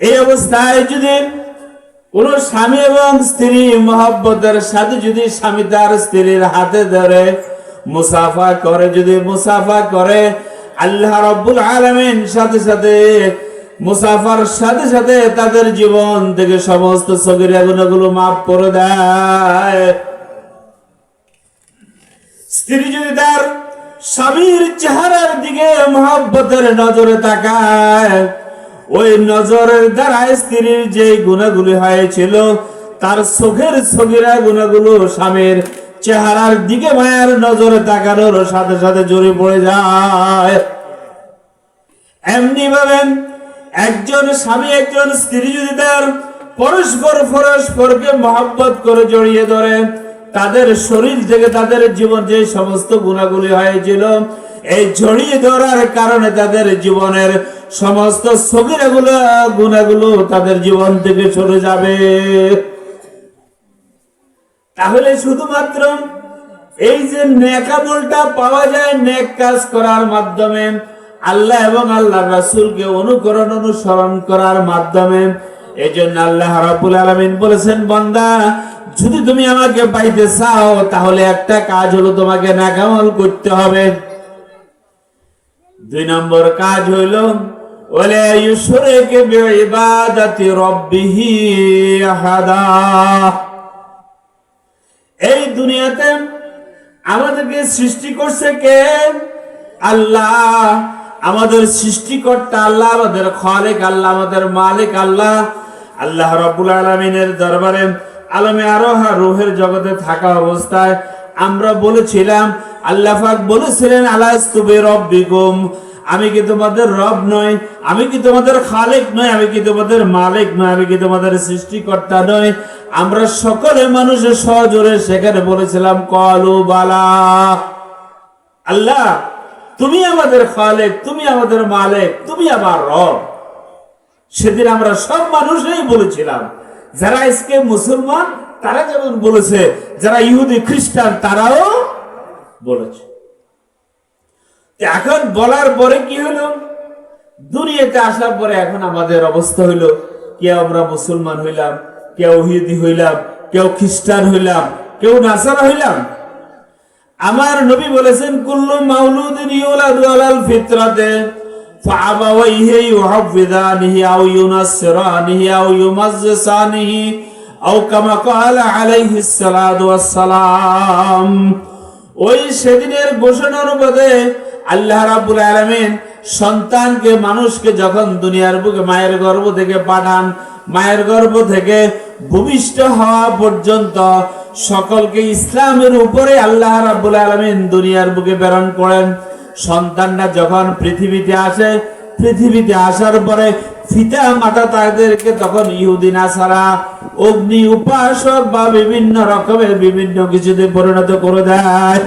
এই অবস্থায় যদি কোন স্বামী এবং স্ত্রী মহব্বতের সাথে যদি স্বামী তার স্ত্রীর হাতে ধরে মুসাফা করে, যদি মুসাফা করে, আল্লাহ রব্বুল আলমিন সাথে সাথে মুসাফার সাথে সাথে তাদের জীবন থেকে সমস্ত সগিরা গুণাগুলো মাফ করে দেয়। স্ত্রী যদি তার স্বামীর চেহারার দিকে মহব্বতের নজরে তাকায় ওই নজরের দ্বারা স্ত্রীর যে গুণাগুলি হয়েছিল, তার চোখের ছবিরা গুণাগুলো স্বামীর চেহারার দিকে মায়ের নজরে তাকানোর সাথে সাথে জড়ে পড়ে যায়। এমনি ভাবে একজন স্বামী, একজন স্ত্রী যদি তার পরস্পর পরস্পরকে মহব্বত করে জড়িয়ে ধরে, তাদের শরীর থেকে তাদের জীবন যে সমস্ত গুণাগুলি হয়েছিল এই জড়িয়ে ধরার কারণে তাদের জীবনের সমস্ত সগিরাগুলো, গুণাগুলো তাদের জীবন থেকে চলে যাবে। তাহলে শুধুমাত্র এই যে নেকামলটা পাওয়া যায়, নেক কাজ করার মাধ্যমে আল্লাহ এবং আল্লাহ রাসূলকে অনুকরণ অনুসরণ করার মাধ্যমে এই জন্য আল্লাহ রাব্বুল আলামিন বলেছেন, বান্দা, যদি তুমি আমাকে পাইতে চাও, তাহলে একটা কাজ হলো তোমাকে নেকামল করতে হবে। দুই নম্বর কাজ হইল ওলে ইউসুরেকে বিইবাদাতি রাব্বিহি আহাদা। এই দুনিয়াতে আমাদেরকে সৃষ্টি করছে কে? আল্লাহ। আমাদের সৃষ্টিকর্তা আল্লাহ, আমাদের খালেক আল্লাহ, আমাদের মালিক আল্লাহ। আল্লাহ রব্বুল আলমিনের দরবারে আলমে আরোহা রুহের জগতে থাকা অবস্থায় আমরা বলেছিলাম, আল্লাহ পাক বলেছিলেন রব্বিকুম? আমি কি তোমাদের রব নই? আমি কি তোমাদের খালেক নই? আমি কি তোমাদের মালিক নই? আমি কি তোমাদের সৃষ্টিকর্তা নই? আমরা সকলে মানুষের সহজরে সেখানে বলেছিলাম, কলু বালা। আল্লাহ, তুমি আমাদের খালেক, তুমি আমাদের মালিক, তুমি আমার রব। সেদিন আমরা সব মানুষই বলেছিলাম, যারা আজকে মুসলমান তারা যেমন বলেছে, যারা ইহুদি, খ্রিস্টান, তারাও বলেছে। এখন বলার পরে কি হলো? দুনিয়াতে আসার পরে এখন আমাদের অবস্থা হইল কে আমরা মুসলমান হইলাম, কেউ ইহুদি হইলাম, কেউ খ্রিস্টান হইলাম, কেউ নাসারা হইলাম। আমার নবী বলেছেন, কুল্লু মাউলুদিন ইউলাদু আলাল ফিতরাতে, ফাআবাওয়াইহি ইউহাফিযানিহি আও ইউনাসসিরানিহি আও ইউমাজ্জিসানিহি আও কামা সালাতু ওই সেদিনের ঘোষণা আল্লাহ রাব্বুল আলামিন সন্তানকে, মানুষকে যখন দুনিয়ার বুকে, মায়ের গর্ভ থেকে পাঠান, মায়ের গর্ভ থেকে ভূমিষ্ঠ হওয়া পর্যন্ত সকলকে ইসলামের উপরে আল্লাহ রাব্বুল আলামিন দুনিয়ার বুকে প্রেরণ করেন। সন্তানরা যখন পৃথিবীতে আসে, পৃথিবীতে আসার পরে ফিতা মাতা তাদেরকে তখন ইহুদিনা ছাড়া অগ্নি, উপাসক বা বিভিন্ন রকমের বিভিন্ন কিছুতে পরিণত করে দেয়।